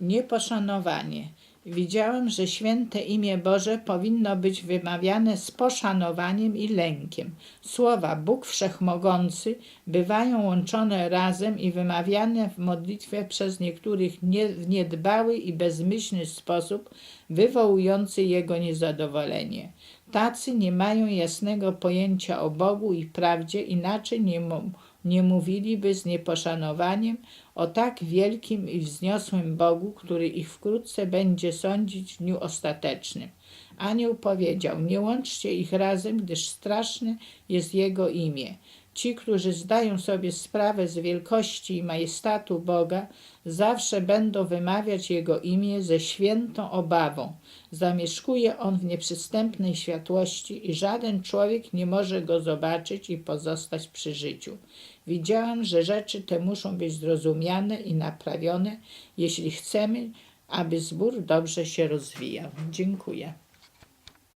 Nieposzanowanie. Widziałem, że święte imię Boże powinno być wymawiane z poszanowaniem i lękiem. Słowa Bóg Wszechmogący bywają łączone razem i wymawiane w modlitwie przez niektórych nie, w niedbały i bezmyślny sposób, wywołujący Jego niezadowolenie. Tacy nie mają jasnego pojęcia o Bogu i prawdzie, inaczej nie, nie mówiliby z nieposzanowaniem o tak wielkim i wzniosłym Bogu, który ich wkrótce będzie sądzić w dniu ostatecznym. Anioł powiedział: Nie łączcie ich razem, gdyż straszne jest Jego imię. Ci, którzy zdają sobie sprawę z wielkości i majestatu Boga, zawsze będą wymawiać Jego imię ze świętą obawą. Zamieszkuje On w nieprzystępnej światłości i żaden człowiek nie może Go zobaczyć i pozostać przy życiu. Widziałam, że rzeczy te muszą być zrozumiane i naprawione, jeśli chcemy, aby zbór dobrze się rozwijał. Dziękuję.